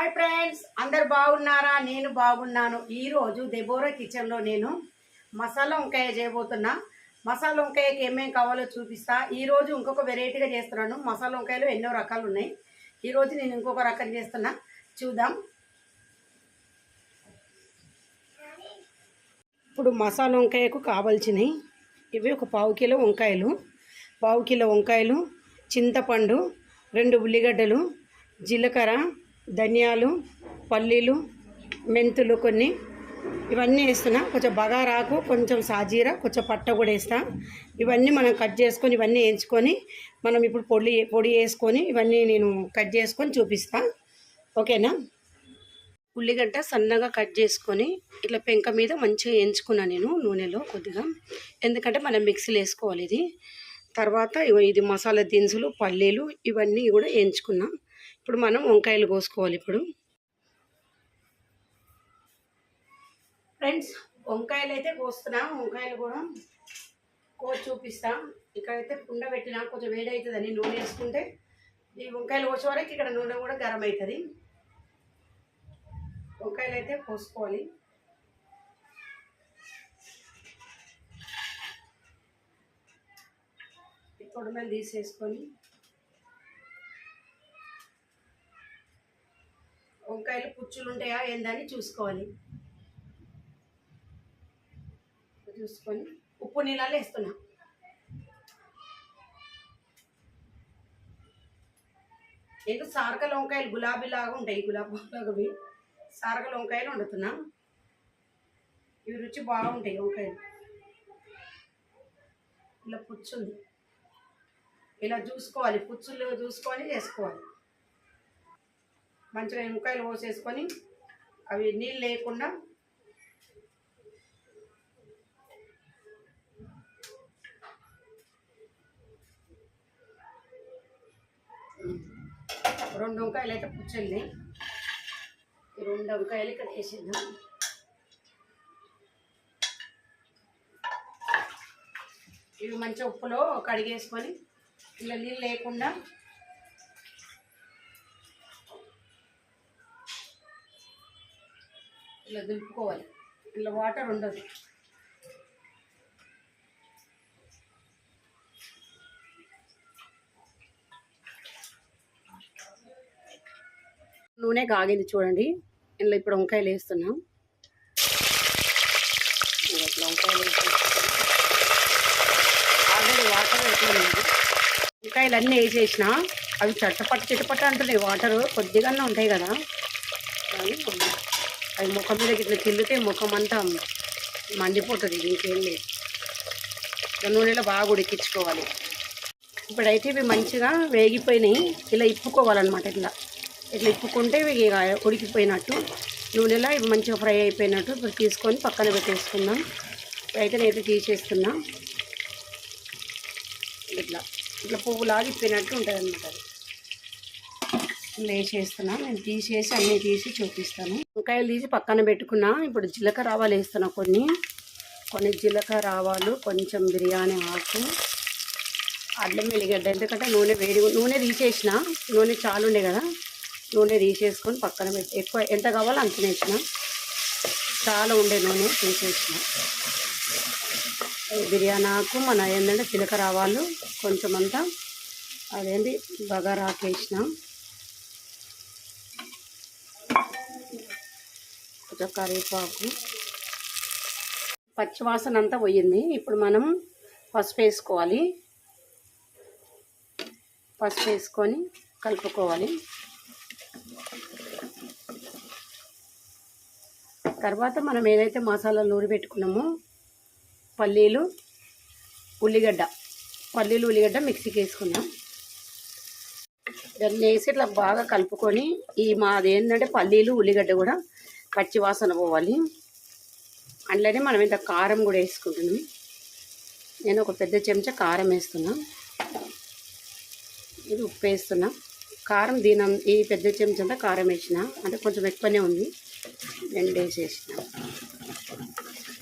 Hi friends అందరు బాగున్నారా? నేను బాగున్నాను. ఈరోజు దెబోరా కిచెన్లో నేను మసాలా వంకాయ చేయబోతున్నా. మసాలా వంకాయకి ఏమేమి కావాలో చూపిస్తా. ఈరోజు ఇంకొక వెరైటీగా చేస్తున్నాను. మసాలా వంకాయలు ఎన్నో రకాలు ఉన్నాయి. ఈరోజు నేను ఇంకొక రకం చేస్తున్నా. చూద్దాం. ఇప్పుడు మసాలా వంకాయకు కావాల్సినవి ఇవి ఒక పావు కిలో వంకాయలు పావు కిలో వంకాయలు చింతపండు రెండు ఉల్లిగడ్డలు జీలకర్ర ధనియాలు పల్లీలు మెంతులు కొన్ని. ఇవన్నీ వేస్తున్నా. కొంచెం బగారాకు కొంచెం సాజీర కొంచెం పట్ట కూడా వేస్తా. ఇవన్నీ మనం కట్ చేసుకొని ఇవన్నీ వేయించుకొని మనం ఇప్పుడు పొడి పొడి వేసుకొని ఇవన్నీ నేను కట్ చేసుకొని చూపిస్తా. ఓకేనా? ఉల్లిగడ్డ సన్నగా కట్ చేసుకొని ఇట్లా పెంక మీద మంచిగా వేయించుకున్నా నేను నూనెలో కొద్దిగా. ఎందుకంటే మనం మిక్సీలో వేసుకోవాలి ఇది. తర్వాత ఇది మసాలా దినుసులు పల్లీలు ఇవన్నీ కూడా వేయించుకున్నాం. ఇప్పుడు మనం వంకాయలు కోసుకోవాలి ఇప్పుడు. ఫ్రెండ్స్ వంకాయలు అయితే కోస్తున్నాం. వంకాయలు కూడా కోసి చూపిస్తాం. ఇక్కడైతే కుండ పెట్టినా కొంచెం వేడి అవుతుందని నూనె వేసుకుంటే ఈ వంకాయలు కోసే వరకు ఇక్కడ నూనె కూడా గరం అవుతుంది వంకాయలు అయితే కోసుకోవాలి. ఈ తొడమలు తీసేసుకొని వంకాయలు ఉంటాయా ఏందని చూసుకోవాలి. చూసుకొని ఉప్పు నీళ్ళలో వేస్తున్నా. నేను సారకల వంకాయలు గులాబీలాగా ఉంటాయి గులాబీ లాగా సారకల వంకాయలు వండుతున్నా. ఇవి రుచి బాగుంటాయి వంకాయలు ఇలా పుచ్చుంది ఇలా చూసుకోవాలి పుచ్చులు చూసుకొని చేసుకోవాలి. మంచిగా వంకాయలు పోసేసుకొని అవి నీళ్ళు లేకుండా రెండు వంకాయలు అయితే పుచ్చల్ని ఈ రెండు వంకాయలు ఇక్కడ వేసేద్దాం. ఇవి మంచిగా ఉప్పులో కడిగేసుకొని ఇలా నీళ్ళు లేకుండా ఇలా దులుపుకోవాలి. ఇలా వాటర్ ఉండదు. నూనె కాగింది చూడండి. ఇందులో ఇప్పుడు వంకాయలు వేస్తున్నాం. ఇట్లా వంకాయలు ఆల్రెడీ వాటర్ ఎట్లా వంకాయలు అన్నీ వేసేసిన. అవి చట్టపట్ట చిట్టపట్ట అంటున్నాయి. వాటర్ కొద్దిగానే ఉంటాయి కదా. కానీ అవి ముఖం మీద ఇట్లా తిల్లితే ముఖం అంతా మండిపోతుంది ఇంకేం లేదు. నూనెలో బాగా ఉడికించుకోవాలి. ఇప్పుడైతే ఇవి మంచిగా వేగిపోయినాయి ఇలా ఇప్పుకోవాలన్నమాట ఇట్లా. ఇట్లా ఇప్పుకుంటే ఇవి ఇక ఉడికిపోయినట్టు నూనెలో ఇవి మంచిగా ఫ్రై అయిపోయినట్టు ఇప్పుడు తీసుకొని పక్కన పెట్టేసుకుందాం. అయితే నేనైతే తీసేస్తున్నా. ఇట్లా ఇట్లా పువ్వులాగా ఇప్పినట్టు ఉంటుంది అనమాట అది. ఇలా వేసేస్తున్నా నేను తీసేసి అన్నీ తీసి చూపిస్తాను. వంకాయలు తీసి పక్కన పెట్టుకున్నా. ఇప్పుడు జీలకర్ర ఆవాలు వేస్తున్నా కొన్ని. కొన్ని జీలకర్ర ఆవాలు కొంచెం బిర్యానీ ఆకు అల్లం వెల్లిగడ్డ ఎందుకంటే నూనె వేడి నూనె తీసేసిన. నూనె చాలా ఉండే కదా. నూనె తీసేసుకొని పక్కన పెట్టి ఎక్కువ ఎంత కావాలో అంత వేసిన. చాలా ఉండే నూనె తీసేసిన. బిర్యానీ ఆకు మన ఏంటంటే జీలకర్ర ఆవాలు కొంచెం అంతా అదేంటి బగారాకు వేసిన. కొంచెం కరివేపాకు. పచ్చివాసన అంతా పోయింది. ఇప్పుడు మనం పసుపు వేసుకోవాలి. పసుపు వేసుకొని కలుపుకోవాలి. తర్వాత మనం ఏదైతే మసాలాలు నూరి పెట్టుకున్నామో పల్లీలు ఉల్లిగడ్డ. పల్లీలు ఉల్లిగడ్డ మిక్సీకి వేసుకుందాం దాన్ని వేసి ఇట్లా బాగా కలుపుకొని ఈ మాది ఏంటంటే పల్లీలు ఉల్లిగడ్డ కూడా పచ్చి వాసన పోవాలి. అందులోనే మనం ఇంత కారం కూడా వేసుకుంటున్నాం. నేను ఒక పెద్ద చెంచా కారం వేస్తున్నా. ఇది ఉప్పు వేస్తున్నా. కారం దీని ఈ పెద్ద చెంచా కారం వేసిన అంటే కొంచెం ఎక్కువనే ఉంది. రెండు వేసేసిన.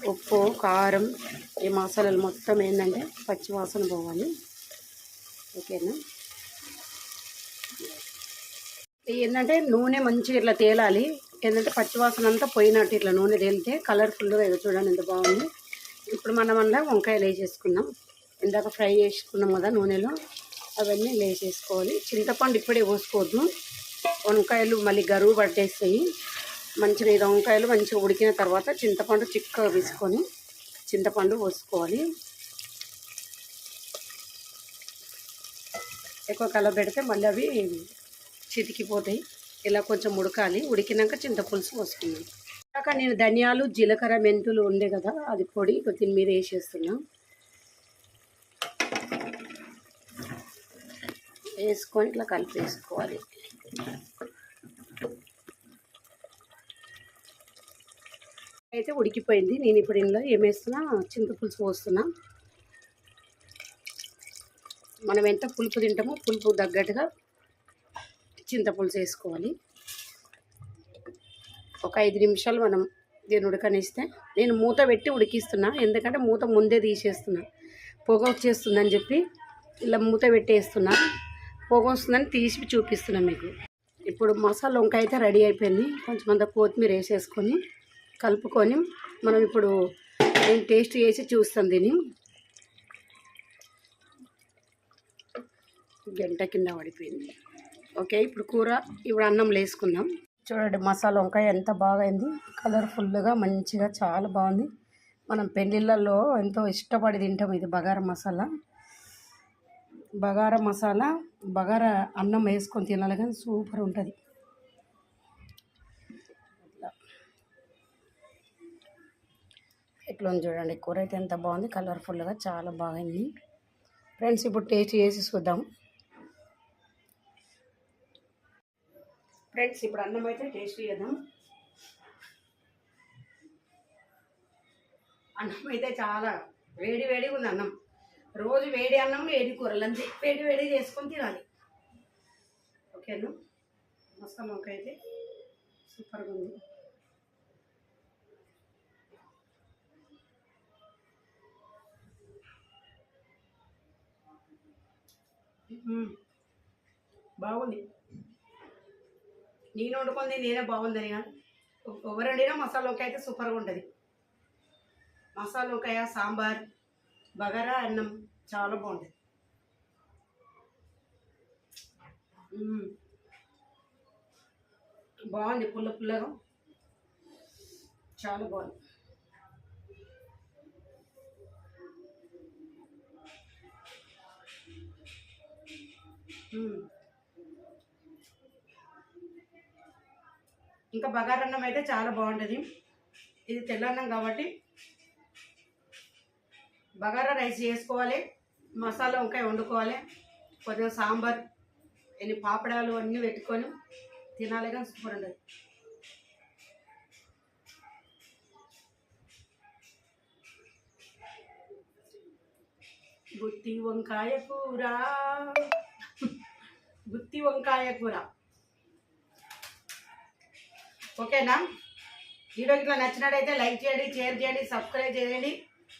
ఉప్పు కారం ఈ మసాలాలు మొత్తం ఏంటంటే పచ్చి వాసన పోవాలి. ఓకేనా? ఏంటంటే నూనె మంచిగా ఇట్లా తేలాలి. ఏంటంటే పచ్చివాసన అంతా పోయినట్టు ఇట్లా నూనె తేలితే కలర్ఫుల్గా ఏదో చూడండి ఎంత బాగుంది. ఇప్పుడు మనం అందులో వంకాయలు వేసేసుకున్నాం ఇందాక ఫ్రై చేసుకున్నాం కదా నూనెలో. అవన్నీ వేసేసుకోవాలి. చింతపండు ఇప్పుడే పోసుకోవద్దు. వంకాయలు మళ్ళీ గరువు పట్టేస్తాయి. మంచిగా ఇది వంకాయలు మంచిగా ఉడికిన తర్వాత చింతపండు చిక్కగా తీసుకొని చింతపండు పోసుకోవాలి. ఎక్కువ కలర్ పెడితే మళ్ళీ అవి చితికిపోతాయి. ఇలా కొంచెం ఉడకాలి. ఉడికినాక చింతపులుసు పోసుకున్నాం ఇందాక నేను ధనియాలు జీలకర్ర మెంతులు ఉండే కదా అది పొడి దీని మీద వేసేస్తున్నా. వేసుకొని ఇట్లా కలిపి వేసుకోవాలి అయితే ఉడికిపోయింది. నేను ఇప్పుడు ఇందులో ఏమేస్తున్నా చింతపులుసు పోస్తున్నా. మనం ఎంత పులుపు తింటామో పులుపు తగ్గట్టుగా చింతపులుసు వేసుకోవాలి ఒక ఐదు నిమిషాలు మనం దీన్ని ఉడకనిస్తే నేను మూత పెట్టి ఉడికిస్తున్నా. ఎందుకంటే మూత ముందే తీసేస్తున్నా. పొగ వచ్చేస్తుందని చెప్పి ఇలా మూత పెట్టేస్తున్నా. పొగ వస్తుందని తీసి చూపిస్తున్నా మీకు. ఇప్పుడు మసాలా వంకాయ అయితే రెడీ అయిపోయింది. కొంచెం అంత కొత్తిమీర వేసేసుకొని కలుపుకొని మనం ఇప్పుడు నేను టేస్ట్ చేసి చూస్తాను దీన్ని. గంట కింద పడిపోయింది. ఓకే ఇప్పుడు కూర ఇప్పుడు అన్నం వేసుకుందాం చూడండి మసాలా వంకాయ ఎంత బాగైంది. కలర్ఫుల్గా మంచిగా చాలా బాగుంది. మనం పెళ్ళిళ్ళల్లో ఎంతో ఇష్టపడి తింటాం ఇది బగారా మసాలా. బగారా మసాలా బగారా అన్నం వేసుకొని తినాలి కానీ సూపర్ ఉంటుంది. ఇట్లా ఉంది చూడండి కూర అయితే ఎంత బాగుంది. కలర్ఫుల్గా చాలా బాగుంది. ఫ్రెండ్స్ ఇప్పుడు టేస్ట్ చేసి చూద్దాం. ఫ్రెండ్స్ ఇప్పుడు అన్నం అయితే టేస్ట్ చేద్దాం. అన్నం అయితే చాలా వేడి వేడిగా ఉంది అన్నం. రోజు వేడి అన్నం వేడి కూరలు అంతే. వేడి వేడి చేసుకొని తినాలి. ఓకేనా మస్కా మొక్క అయితే సూపర్గా ఉంది. బాగుంది. నేను వండుకుంది నేనే బాగుందని కాదు ఎవరు వండినా మసాలా వంకాయ అయితే సూపర్గా ఉంటుంది. మసాలా వంకాయ సాంబార్ బగారా అన్నం చాలా బాగుంటుంది. బాగుంది పుల్ల పుల్లగా. చాలా బాగుంది. మ్మ్. ఇంకా బగారన్నం అయితే చాలా బాగుంటుంది. ఇది తెల్లన్నం కాబట్టి బగారా రైస్ చేసుకోవాలి మసాలా వంకాయ వండుకోవాలి కొద్దిగా సాంబార్ ఎన్ని పాపడాలు అన్నీ పెట్టుకొని తినాలి కానీ సూపర్ ఉండదు గుత్తి వంకాయ కూర. గుత్తి వంకాయ కూర. ఓకేనా? వీడియో ఇట్లా నచ్చినట్టయితే లైక్ చేయండి షేర్ చేయండి సబ్స్క్రైబ్ చేయండి.